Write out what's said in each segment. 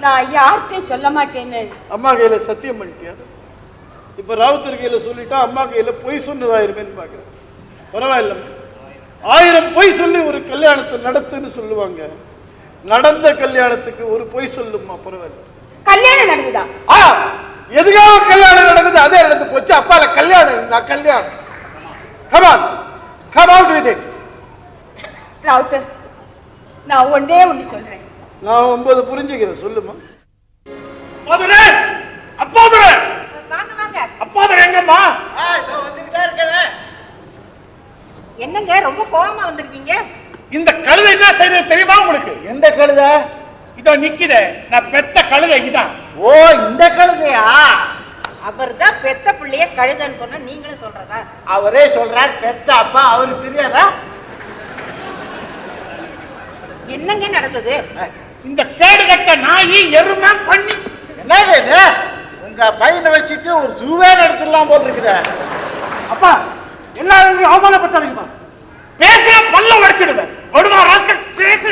நான் யார்கிட்டயும் சொல்ல மாட்டேன்னு. அம்மா கையில சத்தியம் பண்ணிட்டியா? இப்ப ராவுத்தர் கையில சொல்லிட்டா அம்மா கையில பொய் சொன்னதாயிருமேன்னு பாக்குறேன். பரவாயில்ல. ஆயிரம் பொய் சொல்லி ஒரு கல்யாணத்தை நடத்துன்னு சொல்லுவாங்க. நடந்த கல்யாணத்துக்கு ஒரு பொய் சொல்லுமா பரவாயில்ல. கல்யாணம் நடந்துதா? ஆ எதுக்காக கல்யாணம் நடக்குது அதே நடந்து போச்சு. அப்பால கல்யாணம் நான் கல்யாணம். Come on come on with it Rowther நான் ஒன்னே ஒண்ணு சொல்றேன். நான் ஒன்பது புரிஞ்சுக்கிறேன் சொல்லுமா? அப்பாதுரே! அப்பாதுரே! அப்பாதுரே எங்கம்மா? என்னங்க ரொம்ப கோவமா வந்திருக்கீங்க? இந்த கழுதை என்ன செய்தது தெரியுமா உங்களுக்கு? எந்த கழுத? இதோ நிக்குதே நான் பெத்த கழுதை இதான். ஓ இந்த கழுதையா? அவர் தான் பெத்த பிள்ளைய கழுதன்னு சொன்னா நீங்களும் சொல்றதா? அவரே சொல்றார் பெத்த அப்பா அவருக்கு தெரியாதா? என்னங்க நடந்தது? இந்த கேடு கட்ட நாயி எருமை பண்ணி. என்னங்க இது? உங்க பையனை வச்சுட்டு ஒரு சுவே எடுத்துடலாம் போல் இருக்குது அப்பா எல்லாரும் அவமானப்படுத்தாதீங்கப்பா. பேசுற பல்ல உடைச்சிடுவேன் கொடுமா ராஸ்கல் பேசு.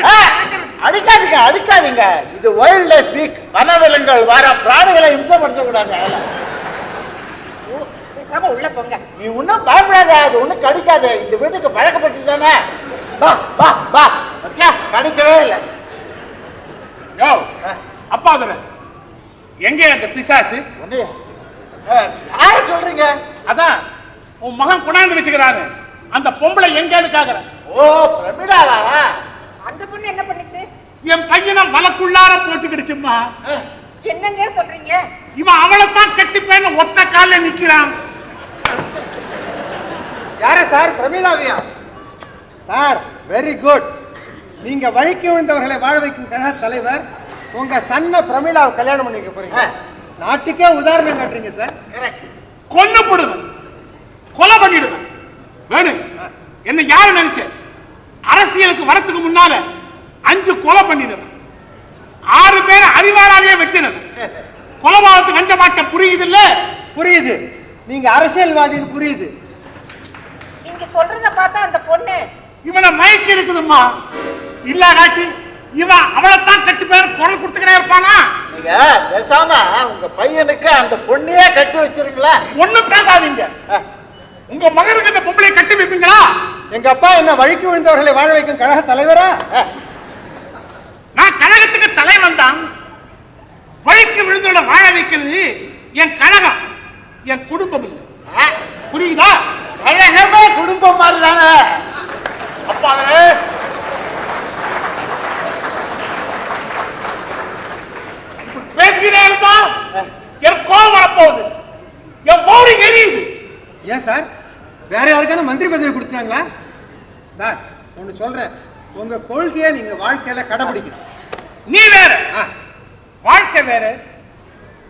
அடிக்காதீங்க அடிக்காதீங்க. இது வைல்ட் லைஃப் வீக் வனவிலங்குகள் வர பிராணிகளை இம்சப்படுத்த கூடாது ஓ, பேசாம உள்ள போங்க. நீ ஒன்றும் பயப்படாத அது ஒன்றும் கடிக்காது. இந்த வீட்டுக்கு பழக்கப்பட்டு தானே. வா வா வா. ஓகே கடிக்கவே இல்லை. யோ அப்பாதுரே. எங்க அந்த பிசாசு? யார சொல்றீங்க? அதான் உன் மகன் கொண்டாந்து வச்சுக்கிறாரு. அந்த பொம்பளை எங்கன்னு கேக்குறேன். ஓ பிரமிடாவா அந்த பொண்ணு என்ன பண்ணுச்சு? என் பையனை வலக்குள்ளார போட்டுக்கிடுச்சும்மா. என்னங்க சொல்றீங்க? இவன் அவளைத்தான் கட்டிப்பேன்னு ஒத்த கால்ல நிக்கிறான். யாரு சார்? பிரமீளாவியா? சார் வெரி குட் நீங்க வழிக்கு விழுந்தவர்களை வாழ வைக்கும் கழக தலைவர் உங்க சன்ன பிரமீளாவை கல்யாணம் பண்ணி வைக்க போறீங்க நாட்டுக்கே உதாரணம் காட்டுறீங்க சார். கொன்னு போடுவேன். கொலை பண்ணிடுவேன். வேணும் என்ன யாரு நினைச்ச? அரசியலுக்கு வரத்துக்கு முன்னால அஞ்சு கொலை பண்ணிடுவேன் ஆறு பேரை அறிவாளாவே வெட்டினது கொலபாதத்துக்கு அஞ்ச மாட்டேன் புரியுது இல்ல? புரியுது. நீங்க அரசியல்வாதின்னு புரியுது. நீங்க சொல்றத பார்த்தா அந்த பொண்ணு இவனை மயக்கி இருக்குதும்மா. இல்ல காட்டி இவன் அவளைத்தான் கட்டி பேர் குரல் கொடுத்துக்கிட்டே இருப்பானா? நீங்க பேசாம உங்க பையனுக்கு அந்த பொண்ணையே கட்டி வச்சிருங்களா ஒண்ணும் பேசாதீங்க. உங்க மகனுக்கு இந்த பொம்பளை கட்டி வைப்பீங்களா? எங்க அப்பா என்ன வழிக்கு விழுந்தவர்களை வாழ வைக்கும் கழக தலைவரா? நான் கழகத்துக்கு தலைவன் தான். வழிக்கு விழுந்தோட வாழ வைக்கிறது என் கழகம். என் குடும்பம் இல்லை. புரியுதா? கழகமே குடும்பம் மாதிரி தானே அப்பாவே இருந்தா என் கோவம் வரப்போகுது. என் போடி எரியுது. ஏன் சார்? வேற யாருக்கான மந்திரி பதவி கொடுத்தாங்களா சார் ஒன்று சொல்றேன். உங்க கொள்கையை நீங்க வாழ்க்கையில கடைபிடிக்கணும் நீ வேற. வாழ்க்கை வேற.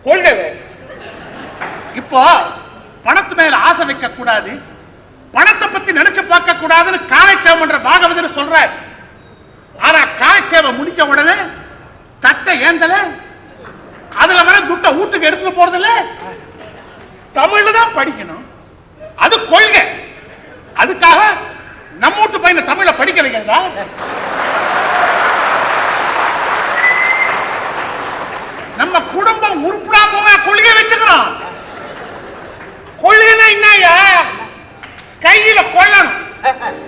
கொள்கை வேற. இப்போ பணத்து மேல ஆசை வைக்க கூடாது. பணத்தை பத்தி நினைச்சு பார்க்க கூடாதுன்னு காலட்சேபம் என்ற பாகவதர் சொல்றார். ஆனா காலட்சேபம் முடிச்ச உடனே தட்டை ஏந்தல அதுல வர துட்டை ஊத்துக்கு எடுத்துட்டு இல்ல தமிழ்ல தான் படிக்கணும். அது கொள்கை. அதுக்காக நம்ம வீட்டு பையனை தமிழ படிக்க வைக்கிறதா? நம்ம குடும்பம் உருப்படாதவங்க கொள்கை வச்சுக்கிறோம். கொள்கைனா என்னையா கையில கொள்ளணும்.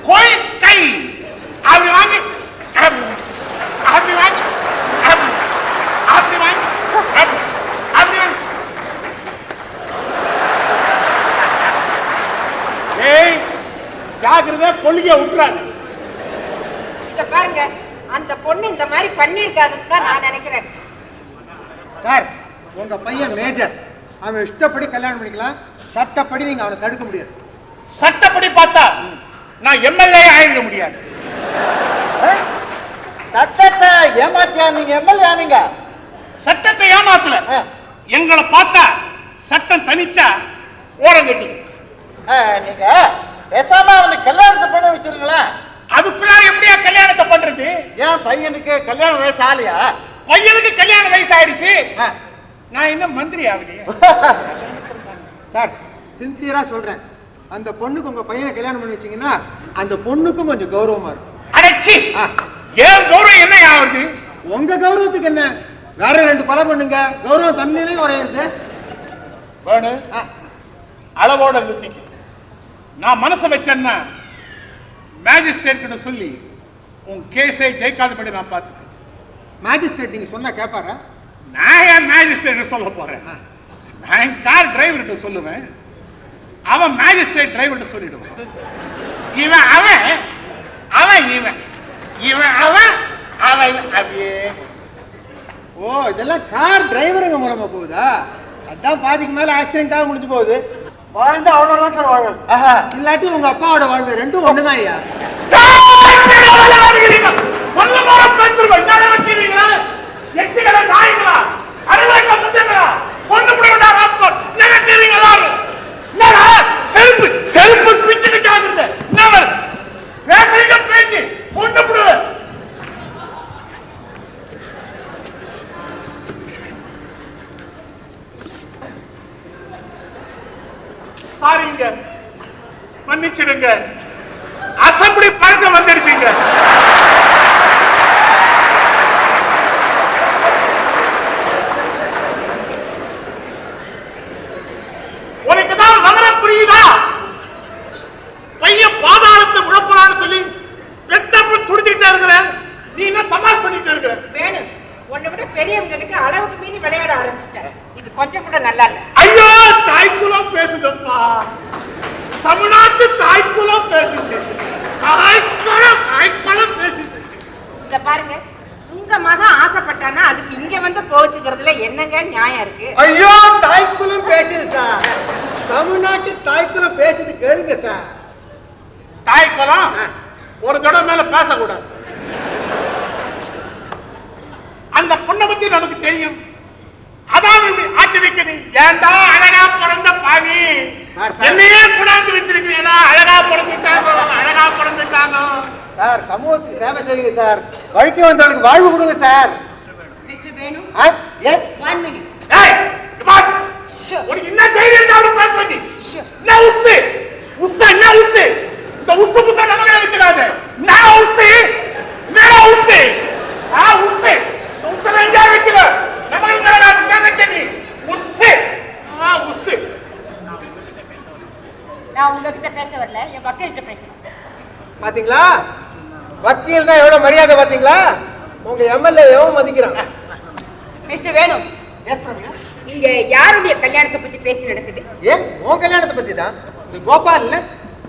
கொள் கை அப்படி வாங்கி அப்படி வாங்கி அப்படி அப்படி வாங்கி அப்படி அப்படி வாங்கி ஏய் ஜாக்கிரதை கொள்கையை விட்டுறாங்க இங்க பாருங்க அந்த பொண்ணு இந்த மாதிரி பண்ணிருக்காதுன்னு தான் நான் நினைக்கிறேன். சார் உங்க பையன் மேஜர். அவன் இஷ்டப்படி கல்யாணம் பண்ணிக்கலாம். சட்டப்படி நீங்க அவனை தடுக்க முடியாது. சட்டப்படி பார்த்தா நான் எம்எல்ஏ ஆயிட முடியாது. சட்டத்தை ஏமாத்தியா நீங்க? எம்எல்ஏ ஆனீங்க சட்டத்தை ஏமாத்தல. எங்களை பார்த்தா சட்டம் தனிச்சா ஓரம் கட்டி. ஆ, நீங்க பேசாம அவனுக்கு கல்யாணத்தை பண்ண வச்சிருங்களேன். அதுக்குள்ள எப்படியா கல்யாணத்தை பண்றது? ஏன் பையனுக்கு கல்யாண வயசு ஆலையா பையனுக்கு கல்யாண வயசு ஆயிடுச்சு. நான் இன்னும் மந்திரி ஆகலையே? சார் சின்சியரா சொல்றேன். அந்த பொண்ணுக்கு உங்க பையனை கல்யாணம் பண்ணி வச்சீங்கன்னா அந்த பொண்ணுக்கும் கொஞ்சம் கௌரவமா இருக்கும். அடைச்சி ஏன் கௌரவம் என்ன ஆகுது? உங்க கௌரவத்துக்கு என்ன? வேற ரெண்டு கொலை பண்ணுங்க. கௌரவம் தண்ணிலையும் குறையுது வேணு. அளவோட நிறுத்திக்க. நான் மனசை வச்சேன்னா மேஜிஸ்ட்ரேட் சொல்லி உன் கேஸை ஜெயிக்காதபடி நான் பார்த்துக்கிறேன் மேஜிஸ்ட்ரேட் நீங்க சொன்னா கேட்பாரா நான் ஏன் மேஜிஸ்ட்ரேட் சொல்ல போறேன்? நான் என் கார் டிரைவர்கிட்ட சொல்லுவேன். அவன் மேஜிஸ்ட்ரேட் டிரைவர்கிட்ட சொல்லிடுவான். இவன் அவன் அவன் இவன். இவன் அவன் அவன். அப்படியே. ஓ இதெல்லாம் கார் டிரைவருங்க மூலமா போகுதா? அதான் பாதிக்கு மேல ஆக்சிடென்ட்டாக முடிஞ்சு போகுது. வாழ்ந்து அவ்வளோதான் சார் வாழும் ஆஹா இல்லாட்டி உங்க அப்பாவோட வாழ்வு ரெண்டும் ஒண்ணுதான் ஐயா. செருப்பு செருப்பு பிச்சுக்கிட்டாங்க பேசுறீங்க பேச்சு. கொண்டு விடுவேன் சாரிங்க. மன்னிச்சிடுங்க. அசம்பிளி பழக்கம் வந்துடுச்சுங்க. உனக்கு தான் விவரம் புரியுதா? பையன் பாதாளத்தை முழப்பறான்னு சொல்லி பெத்தப்ப துடிச்சுக்கிட்டே இருக்கிற நீ என்ன தமாஷ் பண்ணிட்டு இருக்கிற வேணும் உன்னை விட பெரியவங்க கிட்ட அளவுக்கு மீறி விளையாட ஆரம்பிச்சுட்டேன். இது கொஞ்சம் கூட நல்லா இல்ல. தாய்க்குலம் பேசுதப்பா. தமிழ்நாட்டு தாய்க்குலம் பேசுது. தாய்க்குலம் தாய்க்குலம் பேசுது. இத பாருங்க. உங்க மகன் ஆசைப்பட்டானா அதுக்கு இங்க வந்து கோவிச்சுக்கிறதுல என்னங்க நியாயம் இருக்கு? ஐயோ தாய்க்குலம் பேசுது சார். தமிழ்நாட்டு தாய்க்குலம் பேசுது கேளுங்க சார். தாய்க்குலம் ஒரு தடவை மேல பேசக்கூடாது. அந்த பொண்ணை பத்தி நமக்கு தெரியும். அதான் இப்படி ஆட்டி வைக்குது ஏன்டா அழகா பிறந்த பாவி. என்னையே கொண்டாந்து வச்சிருக்கீங்களா அழகா பிறந்துட்டாங்க அழகா பிறந்துட்டாங்க. சார் சமூகத்துக்கு சேவை செய்யுங்க சார். வழிக்கு வந்தவனுக்கு வாழ்வு கொடுங்க சார். எஸ். ஒன் மினிட் ஏய். உனக்கு என்ன தைரியம் இருந்தாலும் பேச வேண்டி. என்ன உசு? உசு என்ன உசு? இந்த உசு புச நம்ம வச்சுக்காத நான் உசு? நான் உசு? ஆ உசு. நான் உங்ககிட்ட பேச வரல என் வக்கீல்கிட்ட பேசணும். பாத்தீங்களா? வக்கீல் தான் எவ்வளவு மரியாதை பாத்தீங்களா? உங்க எம்எல்ஏ எவன் மதிக்கிறான்? மிஸ்டர் வேணு. எஸ் பிரமிளா இங்க யாருடைய கல்யாணத்தை பத்தி பேச்சு நடக்குது? ஏன்? உன் கல்யாணத்தை பத்தி தான் இந்த கோபால்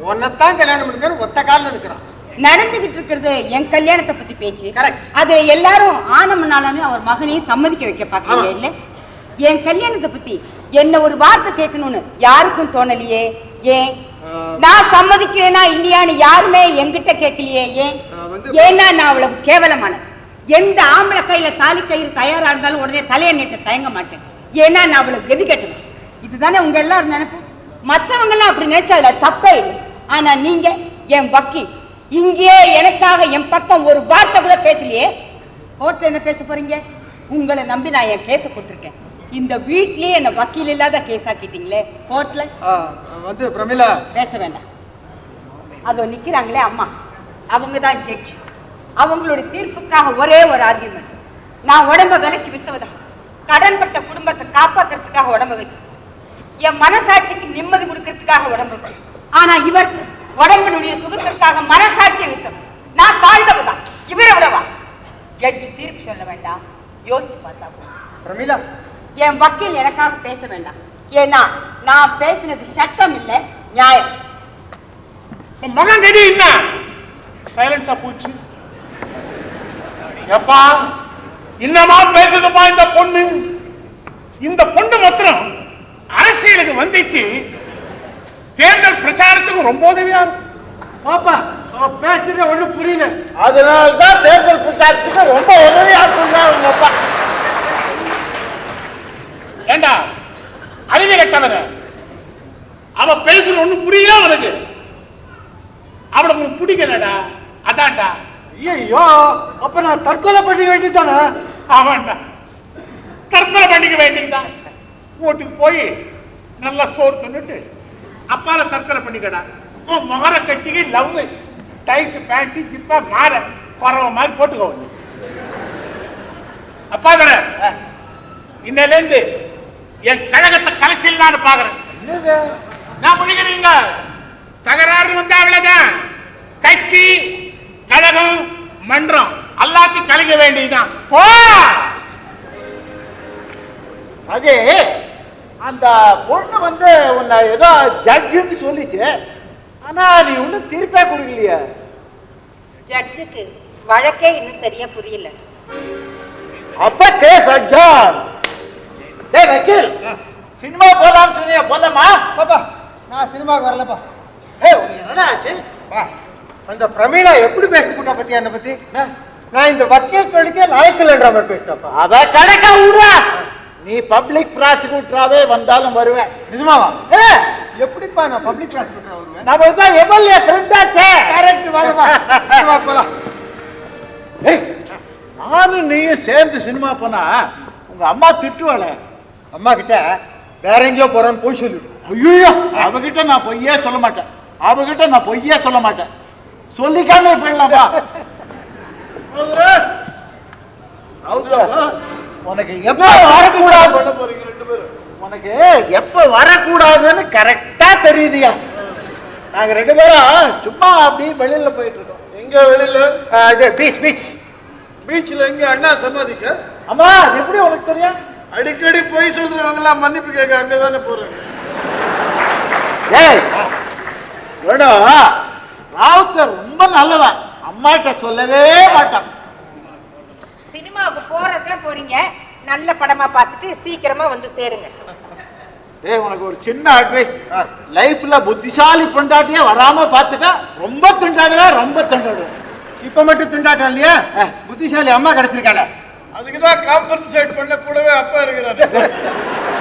உன்னைத்தான் கல்யாணம் பண்ணிக்கிற ஒத்த காலில் நிற்கிறான் நடந்துகிட்டு இருக்கிறது என் கல்யாணத்தை பத்தி பேச்சு. Correct. அது எல்லாரும் ஆனமனாலன்னு அவர் மகனையும் சம்மதிக்க வைக்க பாக்குறீங்க. இல்ல? என் கல்யாணத்தை பத்தி என்ன ஒரு வார்த்தை கேட்கணும்னு யாருக்கும் தோணலையே? ஏன். நான் சம்மதிக்கிறேனா இல்லையான்னு யாருமே என்கிட்ட கேட்கலையே ஏன்? ஏன்னா நான் அவ்வளவு கேவலமான. எந்த ஆம்பளை கையில தாலி கயிறு தயாரா இருந்தாலும் உடனே தலையை நீட்ட தயங்க மாட்டேன். ஏன்னா நான் அவ்வளவு கெதி கட்டுவேன். இதுதானே உங்க எல்லாரும் நினைப்பு? மத்தவங்க எல்லாம் அப்படி நினைச்சா அதுல தப்பே இல்லை. ஆனா நீங்க என் வக்கீல் இங்கேயே எனக்காக என் பக்கம் ஒரு வார்த்தை கூட பேசலையே. கோர்ட்ல என்ன பேச போறீங்க? உங்களை நம்பி நான் என் கேஸை கொடுத்துருக்கேன். இந்த வீட்லயே என்ன வக்கீல் இல்லாத கேஸ் ஆக்கிட்டீங்களே கோர்ட்ல? வந்து பிரமிளா. பேச வேண்டாம். அதோ நிக்கிறாங்களே அம்மா. அவங்க தான் ஜட்ஜ் அவங்களுடைய தீர்ப்புக்காக ஒரே ஒரு ஆர்கியூமெண்ட் நான் உடம்ப விலைக்கு வித்தவதா கடன்பட்ட குடும்பத்தை காப்பாத்துறதுக்காக உடம்ப வைக்கும் என் மனசாட்சிக்கு நிம்மதி கொடுக்கறதுக்காக உடம்பு ஆனா இவர் உடம்பினுடைய சுகத்திற்காக மனசாட்சியை வித்தவர் நான் தாழ்ந்தவதான் இவரை விடவா? ஜட்ஜ் தீர்ப்பு சொல்ல வேண்டாம். யோசிச்சு பார்த்தா. பிரமிளா. என் வக்கீல் எனக்காக பேச வேண்டாம். ஏன்னா நான் பேசினது சட்டம் இல்லை நியாயம். உன் மகன் கடி என்ன? சைலன்ஸா போச்சு. எப்பா என்னமா பேசுதுப்பா இந்த பொண்ணு? இந்த பொண்ணு மாத்திரம் அரசியலுக்கு வந்துச்சு. தேர்தல் பிரச்சாரத்துக்கு ரொம்ப உதவியா இருக்கும். பாப்பா அவன் பேசுறது ஒண்ணும் புரியல. அதனால தான் தேர்தல் பிரச்சாரத்துக்கு ரொம்ப உதவியா சொன்னா உங்க அப்பா. ஏண்டா அறிவு கட்டவன? அவ பேசுற ஒண்ணு புரியல அவனுக்கு அவளை உனக்கு பிடிக்கலடா. அதான்டா. ஐயோ அப்ப நான் தற்கொலை பண்ணிக்க வேண்டியதானே ஆமாண்டா. தற்கொலை பண்ணிக்க வேண்டியதுதான். வீட்டுக்கு போய் நல்லா சோறு தின்னுட்டு அப்பால தற்கொலை பண்ணிக்கடா. உன் முகர கட்டிக்கு லவ் டைட் பேண்ட் ஜிப்பா மாற குறவ மாதிரி போட்டுக்கோ. அப்பா தர இன்னையில இருந்து என் கழகத்தை கலைச்சிடலான்னு பாக்குறேன். நான் முடிக்கிறீங்க தகராறு வந்தா அவ்வளவுதான். கட்சி கழகம் மன்றம் எல்லாத்தையும் கலைக்க வேண்டியதுதான். போ! அஜய் அந்த பொண்ணு வந்து உன்னை ஏதோ ஜட்ஜுன்னு சொல்லிச்சு. ஆனா நீ ஒன்றும் திருப்பே கொடுக்கலையா. ஜட்ஜுக்கு வழக்கே இன்னும் சரியா புரியல. அப்ப கேஸ் அட்ஜான் டேய் வக்கீல் சினிமா போலாம்னு சொன்னியா போலாமா? பாப்பா நான் சினிமாவுக்கு வரலப்பா ஏய் உனக்கு என்னடா ஆச்சு? அந்த பிரமீளா எப்படி பேசிட்டு போட்டா பத்தியா என்னை பத்தி? நான் இந்த வக்கீல் தொழிலுக்கே லாயக்கில்லைன்ற மாதிரி பேசிட்டாப்பா அத கணக்கா விடுறா. நீ பப்ளிக் ப்ராசிக்யூட்டராவே வந்தாலும் வருவேன். நிஜமாவா? ஏ, எப்படிப்பா நான் பப்ளிக் ப்ராசிக்யூட்டர் வருவேன்? நம்ம தான் எம்எல்ஏ ஃப்ரெண்டாச்சே கரெக்ட் வாங்கப்பா சினிமா போலாம். ஏய், நானும் நீயும் சேர்ந்து சினிமா போனா உங்க அம்மா திட்டுவாளே. அம்மா கிட்ட வேற எங்கேயோ போறேன்னு போய் சொல்லிடு ஐயோ அவகிட்ட நான் பொய்யே சொல்ல மாட்டேன். அவகிட்ட நான் பொய்யே சொல்ல மாட்டேன். சொல்லிக்காம போயிடலாமா? உனக்கு எப்ப வரக்கூடாது? உனக்கு எப்ப வரக்கூடாதுன்னு கரெக்டா தெரியுதுயா? நாங்க ரெண்டு பேரும் சும்மா அப்படியே வெளியில போயிட்டு இருக்கோம். எங்க வெளியில? இது பீச் பீச் பீச்ல எங்க அண்ணா சமாதிக்க? அம்மா எப்படி உனக்கு தெரியும்? அடிக்கடி பொய் சொல்றவங்க எல்லாம் மன்னிப்பு கேட்க அங்கதானே போறாங்க. ஏய் வேணும் ராவுத்தர் ரொம்ப நல்லவன். அம்மாட்ட சொல்லவே மாட்டான். சினிமாவுக்கு போறதுதான் போறீங்க. நல்ல படமா பார்த்துட்டு சீக்கிரமா வந்து சேருங்க. ஏய் உனக்கு ஒரு சின்ன அட்வைஸ் லைஃப்ல புத்திசாலி பொண்டாட்டியே வராம பார்த்துட்டா ரொம்ப திண்டாடுவா ரொம்ப திண்டாடுவேன். இப்ப மட்டும் திண்டாட்டம் இல்லையா? புத்திசாலி அம்மா கிடைச்சிருக்காங்க அதுக்குதான் காம்பன்சேட் பண்ண கூடவே அப்பா இருக்கிறாரு.